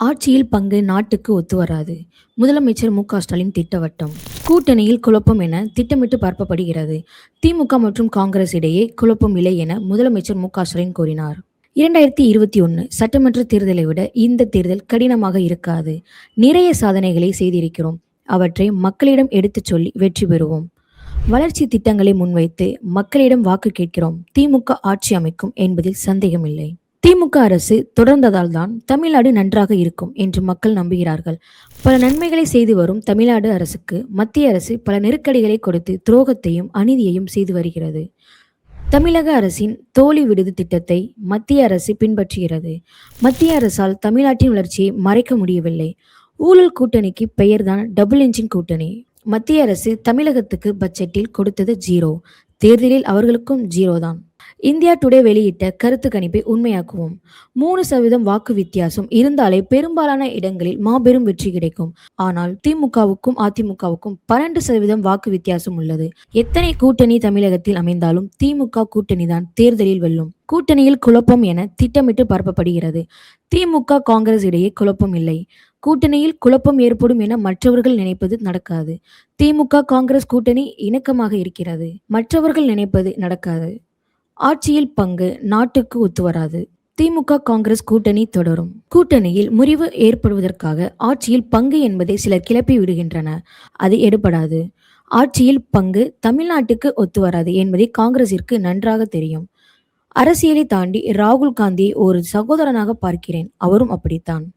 ஆட்சியில் பங்கு நாட்டுக்கு ஒத்து வராது. முதலமைச்சர் மு ஸ்டாலின் திட்டவட்டம். கூட்டணியில் குழப்பம் என திட்டமிட்டு பரப்பப்படுகிறது திமுக மற்றும் காங்கிரஸ் இடையே குழப்பம் இல்லை என முதலமைச்சர் மு ஸ்டாலின் கூறினார். இரண்டாயிரத்தி இருபத்தி ஒன்று சட்டமன்ற தேர்தலை விட இந்த தேர்தல் கடினமாக இருக்காது. நிறைய சாதனைகளை செய்திருக்கிறோம். அவற்றை மக்களிடம் எடுத்துச் சொல்லி வெற்றி பெறுவோம். வளர்ச்சி திட்டங்களை முன்வைத்து மக்களிடம் வாக்கு கேட்கிறோம். திமுக ஆட்சி அமைக்கும் என்பதில் சந்தேகமில்லை. திமுக அரசு தொடர்ந்ததால் தான் தமிழ்நாடு நன்றாக இருக்கும் என்று மக்கள் நம்புகிறார்கள். பல நன்மைகளை செய்து வரும் தமிழ்நாடு அரசுக்கு மத்திய அரசு பல நெருக்கடிகளை கொடுத்து துரோகத்தையும் அநீதியையும் செய்து வருகிறது. தமிழக அரசின் தோழி விடுதி திட்டத்தை மத்திய அரசு பின்பற்றுகிறது. மத்திய அரசால் தமிழ்நாட்டின் வளர்ச்சியை மறைக்க முடியவில்லை. ஊழல் கூட்டணிக்கு பெயர்தான் டபுள் என்ஜின் கூட்டணி. மத்திய அரசு தமிழகத்துக்கு பட்ஜெட்டில் கொடுத்தது ஜீரோ தேர்தலில் அவர்களுக்கும் ஜீரோ தான். இந்தியா டுடே வெளியிட்ட கருத்து கணிப்பை உண்மையாக்குவோம். மூணு சதவீதம் வாக்கு வித்தியாசம் இருந்தாலே பெரும்பாலான இடங்களில் மாபெரும் வெற்றி கிடைக்கும். ஆனால் திமுகவுக்கும் அதிமுகவுக்கும் பன்னெண்டு சதவீதம் வாக்கு வித்தியாசம் உள்ளது. எத்தனை கூட்டணி தமிழகத்தில் அமைந்தாலும் திமுக கூட்டணி தான் தேர்தலில் வெல்லும். கூட்டணியில் குழப்பம் என திட்டமிட்டு பரப்பப்படுகிறது. திமுக காங்கிரஸ் இடையே குழப்பம் இல்லை. கூட்டணியில் குழப்பம் ஏற்படும் என மற்றவர்கள் நினைப்பது நடக்காது. திமுக காங்கிரஸ் கூட்டணி இணக்கமாக இருக்கிறது. மற்றவர்கள் நினைப்பது நடக்காது. ஆட்சியில் பங்கு நாட்டுக்கு ஒத்துவராது திமுக காங்கிரஸ் கூட்டணி தொடரும். கூட்டணியில் முறிவு ஏற்படுவதற்காக ஆட்சியில் பங்கு என்பதை சிலர் கிளப்பி விடுகின்றன. அது எடுபடாது. ஆட்சியில் பங்கு தமிழ்நாட்டுக்கு ஒத்து வராது என்பதை காங்கிரசிற்கு நன்றாக தெரியும். அரசியலை தாண்டி ராகுல் காந்தியை ஒரு சகோதரனாக பார்க்கிறேன். அவரும் அப்படித்தான்.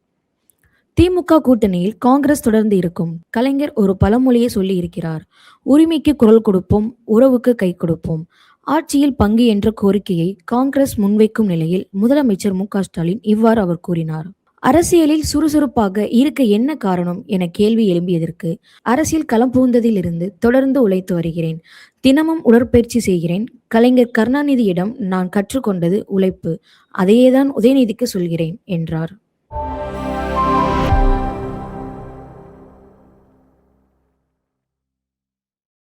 திமுக கூட்டணியில் காங்கிரஸ் தொடர்ந்து இருக்கும். கலைஞர் ஒரு பழமொழியை சொல்லி இருக்கிறார் உரிமைக்கு குரல் கொடுப்போம் உறவுக்கு கை கொடுப்போம். ஆட்சியில் பங்கு என்ற கோரிக்கையை காங்கிரஸ் முன்வைக்கும் நிலையில் முதலமைச்சர் மு ஸ்டாலின் இவ்வாறு அவர் கூறினார். அரசியலில் சுறுசுறுப்பாக இருக்க என்ன காரணம் என கேள்வி எழும்பியதற்கு அரசியல் களம் புகுந்ததிலிருந்து தொடர்ந்து உழைத்து வருகிறேன். தினமும் உடற்பயிற்சி செய்கிறேன். கலைஞர் கருணாநிதியிடம் நான் கற்றுக்கொண்டது உழைப்பு. அதையேதான் உதயநிதிக்கு சொல்கிறேன் என்றார்.